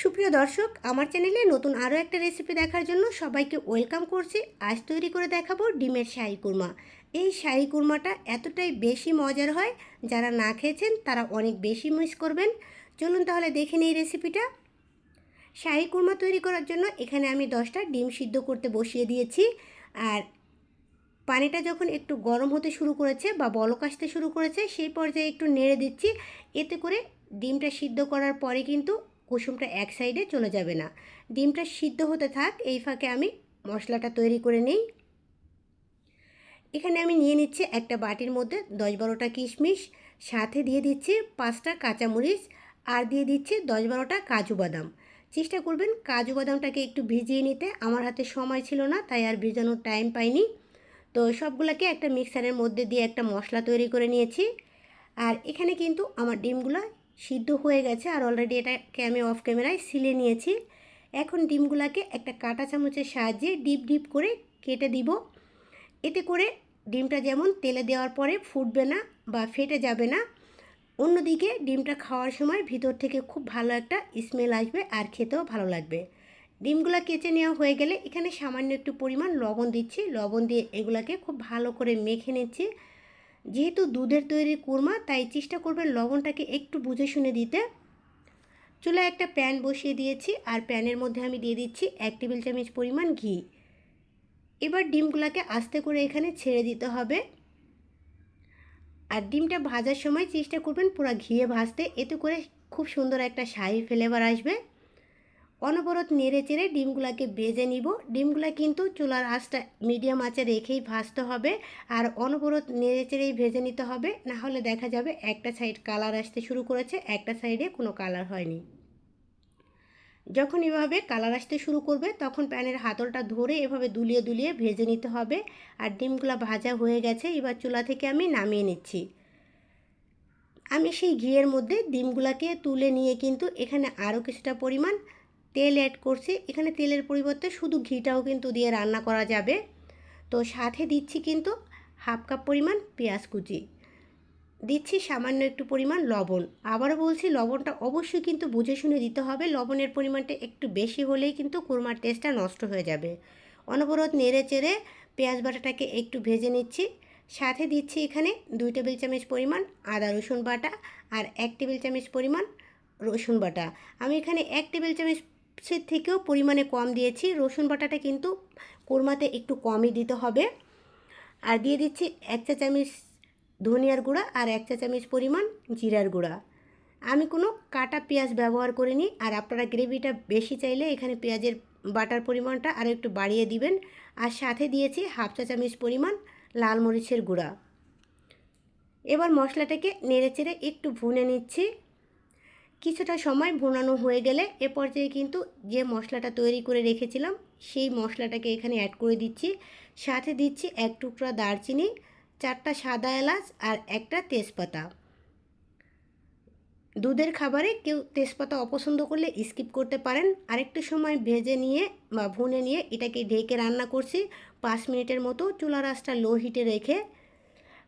সুপ্রিয় দর্শক, আমার চ্যানেলে নতুন আরও একটা রেসিপি দেখার জন্য সবাইকে ওয়েলকাম করছি। আজ তৈরি করে দেখাবো ডিমের শাহি কুরমা। এই শাহি কুরমাটা এতটাই বেশি মজার হয়, যারা না খেয়েছেন তারা অনেক বেশি মিস করবেন। চলুন তাহলে দেখে নিই রেসিপিটা শাহি কুরমা তৈরি করার জন্য এখানে আমি দশটা ডিম সিদ্ধ করতে বসিয়ে দিয়েছি। আর পানিটা যখন একটু গরম হতে শুরু করেছে বা বলক আসতে শুরু করেছে, সেই পর্যায়ে একটু নেড়ে দিচ্ছি। এতে করে ডিমটা সিদ্ধ করার পরে কিন্তু কুসুমটা এক সাইডে চলে যাবে না। ডিমটা সিদ্ধ হতে থাক, এই ফাঁকে আমি মশলাটা তৈরি করে নিই। এখানে আমি নিয়ে নিচ্ছি একটা বাটির মধ্যে দশ বারোটা কিশমিশ, সাথে দিয়ে দিচ্ছি পাঁচটা কাঁচামরিচ, আর দিয়ে দিচ্ছি দশ বারোটা কাজু বাদাম। চেষ্টা করবেন কাজু বাদামটাকে একটু ভিজিয়ে নিতে। আমার হাতে সময় ছিল না, তাই আর ভিজানোর টাইম পাইনি। তো সবগুলোকে একটা মিক্সারের মধ্যে দিয়ে একটা মশলা তৈরি করে নিয়েছি। আর এখানে কিন্তু আমার ডিমগুলো সিদ্ধ হয়ে গেছে আর অলরেডি এটাকে আমি অফ ক্যামেরায় সিলে নিয়েছি। এখন ডিমগুলোকে একটা কাঁটা চামচের সাহায্যে ডিপ ডিপ করে কেটে দিব। এতে করে ডিমটা যেমন তেলে দেওয়ার পরে ফুটবে না বা ফেটে যাবে না, অন্যদিকে ডিমটা খাওয়ার সময় ভিতর থেকে খুব ভালো একটা স্মেল আসবে আর খেতেও ভালো লাগবে। ডিমগুলো কেচে নেওয়া হয়ে গেলে এখানে সামান্য একটু পরিমাণ লবণ দিচ্ছি। লবণ দিয়ে এগুলাকে খুব ভালো করে মেখে নিচ্ছি। যেহেতু দুধের তৈরি কুরমা, তাই চেষ্টা করবেন লবণটাকে একটু বুঝে শুনে দিতে। চুলায় একটা প্যান বসিয়ে দিয়েছি, আর প্যানের মধ্যে আমি দিয়ে দিচ্ছি এক টেবিল চামচ পরিমাণ ঘি। এবার ডিমগুলোকে আস্তে করে এখানে ছেড়ে দিতে হবে। আর ডিমটা ভাজার সময় চেষ্টা করবেন পুরো ঘিয়ে ভাজতে, এতে করে খুব সুন্দর একটা শাহি ফ্লেভার আসবে। অনবরত নেড়ে চেড়ে ডিমগুলোকে ভেজে নিব। ডিমগুলো কিন্তু চুলার আঁচটা মিডিয়াম আঁচে রেখেই ভাজতে হবে আর অনবরত নেড়ে চেড়েই ভেজে নিতে হবে। না হলে দেখা যাবে একটা সাইড কালার আসতে শুরু করেছে, একটা সাইডে কোনো কালার হয়নি। যখন এভাবে কালার আসতে শুরু করবে, তখন প্যানের হাতলটা ধরে এভাবে দুলিয়ে দুলিয়ে ভেজে নিতে হবে। আর ডিমগুলো ভাজা হয়ে গেছে, এবার চুলা থেকে আমি নামিয়ে নিচ্ছি। আমি সেই ঘিয়ের মধ্যে ডিমগুলোকে তুলে নিয়ে কিন্তু এখানে আরও কিছুটা পরিমাণ তেল অ্যাড করছি। এখানে তেলের পরিবর্তে শুধু ঘিটাও কিন্তু দিয়ে রান্না করা যাবে। তো সাথে দিচ্ছি কিন্তু হাফ কাপ পরিমাণ পেঁয়াজ কুচি। দিচ্ছি সামান্য একটু পরিমাণ লবণ। আবারও বলছি, লবণটা অবশ্যই কিন্তু বুঝে শুনে দিতে হবে। লবণের পরিমাণটা একটু বেশি হলেই কিন্তু কুরমার টেস্টটা নষ্ট হয়ে যাবে। অনবরত নেড়ে চেড়ে পেঁয়াজ বাটাটাকে একটু ভেজে নিচ্ছি। সাথে দিচ্ছি এখানে দুই টেবিল চামচ পরিমাণ আদা রসুন বাটা আর এক টেবিল চামচ পরিমাণ রসুন বাটা। আমি এখানে এক টেবিল চামচ সে থেকেও পরিমাণে কম দিয়েছি। রসুন বাটাটা কিন্তু কোরমাতে একটু কমই দিতে হবে। আর দিয়ে দিচ্ছি এক চা চামচ ধনিয়ার গুঁড়া আর এক চা চামচ পরিমাণ জিরার গুঁড়া। আমি কোনো কাটা পেঁয়াজ ব্যবহার করিনি আর আপনারা গ্রেভিটা বেশি চাইলে এখানে পেঁয়াজের বাটার পরিমাণটা আরও একটু বাড়িয়ে দিবেন। আর সাথে দিয়েছি হাফ চা চামচ পরিমাণ লাল মরিচের গুঁড়া। এবার মশলাটাকে নেড়ে চেড়ে একটু ভুনে নিচ্ছি। কিছুটা সময় ভুনানো হয়ে গেলে এ পর্যায়ে কিন্তু যে মশলাটা তৈরি করে রেখেছিলাম, সেই মশলাটাকে এখানে অ্যাড করে দিচ্ছি। সাথে দিচ্ছি এক টুকরা দারচিনি, চারটা সাদা এলাচ আর একটা তেজপাতা। দুধের খাবারে কেউ তেজপাতা অপছন্দ করলে স্কিপ করতে পারেন। আরেকটু সময় ভেজে নিয়ে বা ভুনে নিয়ে এটাকে ঢেকে রান্না করছি। পাঁচ মিনিটের মতো চুলা রাসটা লো হিটে রেখে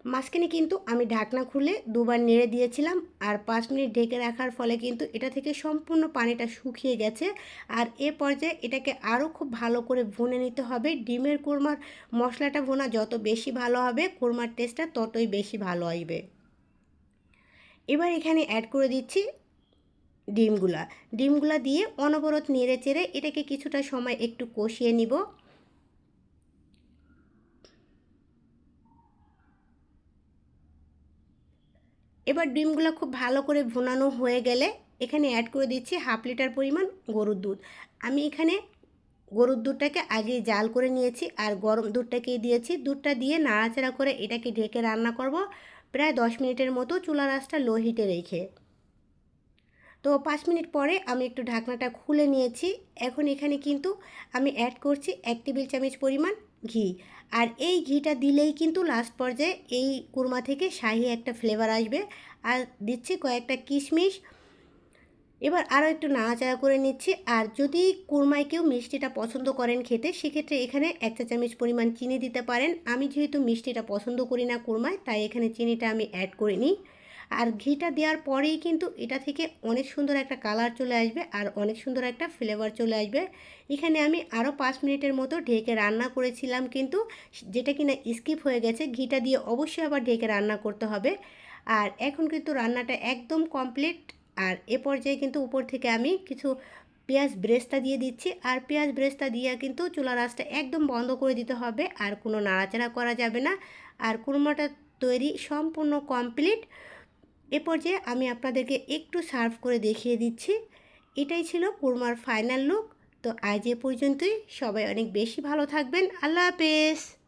মাঝখানে কিন্তু আমি ঢাকনা খুলে দুবার নেড়ে দিয়েছিলাম আর পাঁচ মিনিট ঢেকে রাখার ফলে কিন্তু এটা থেকে সম্পূর্ণ পানিটা শুকিয়ে গেছে। আর এ পর্যায়ে এটাকে আরও খুব ভালো করে ভুনে নিতে হবে। ডিমের কোরমার মশলাটা ভোনা যত বেশি ভালো হবে, কোরমার টেস্টটা ততই বেশি ভালো আসবে এবার এখানে অ্যাড করে দিচ্ছি ডিমগুলা। ডিমগুলা দিয়ে অনবরত নেড়ে চেড়ে এটাকে কিছুটা সময় একটু কষিয়ে নিব। এবার ডিমগুলো খুব ভালো করে ভুনানো হয়ে গেলে এখানে অ্যাড করে দিচ্ছি হাফ লিটার পরিমাণ গরুর দুধ। আমি এখানে গরুর দুধটাকে আগে জাল করে নিয়েছি আর গরম দুধটাকেই দিয়েছি। দুধটা দিয়ে নাড়াচাড়া করে এটাকে ঢেকে রান্না করব প্রায় দশ মিনিটের মতো চুলা রাসটা লো হিটে রেখে। তো পাঁচ মিনিট পরে আমি একটু ঢাকনাটা খুলে নিয়েছি। এখন এখানে কিন্তু আমি অ্যাড করছি এক টেবিল চামচ পরিমাণ ঘি। আর এই ঘিটা দিলেই কিন্তু লাস্ট পর্যায়ে এই কুরমা থেকে শাহি একটা ফ্লেভার আসবে। আর দিচ্ছি কয়েকটা কিশমিশ। এবার আরও একটু নাড়াচাড়া করে নিচ্ছি। আর যদি কুরমায় কেউ মিষ্টিটা পছন্দ করেন খেতে, সেক্ষেত্রে এখানে এক চা চামচ পরিমাণ চিনি দিতে পারেন। আমি যেহেতু মিষ্টিটা পছন্দ করি না কুরমায়, তাই এখানে চিনিটা আমি অ্যাড করে নিই। আর ঘিটা দেওয়ার পরেই কিন্তু এটা থেকে অনেক সুন্দর একটা কালার চলে আসবে আর অনেক সুন্দর একটা ফ্লেভার চলে আসবে। এখানে আমি আরও পাঁচ মিনিটের মতো ঢেকে রান্না করেছিলাম কিন্তু যেটা কিনা স্কিপ হয়ে গেছে, ঘিটা দিয়ে অবশ্যই আবার ঢেকে রান্না করতে হবে। আর এখন কিন্তু রান্নাটা একদম কমপ্লিট আর এ পর্যায়ে কিন্তু উপর থেকে আমি কিছু পেঁয়াজ ব্রেস্তা দিয়ে দিচ্ছি আর পেঁয়াজ ব্রেস্তা দিয়ে কিন্তু চুলা রাসটা একদম বন্ধ করে দিতে হবে আর কোনো নাড়াচাড়া করা যাবে না। আর কুরমাটা তৈরি সম্পূর্ণ কমপ্লিট এ পর্যায়ে আমি আপনাদেরকে একটু সার্ভ করে দেখিয়ে দিচ্ছি। এটাই ছিল কুরমার ফাইনাল লুক। তো আজ এ পর্যন্তই। সবাই অনেক বেশি ভালো থাকবেন। আল্লাহ হাফেজ।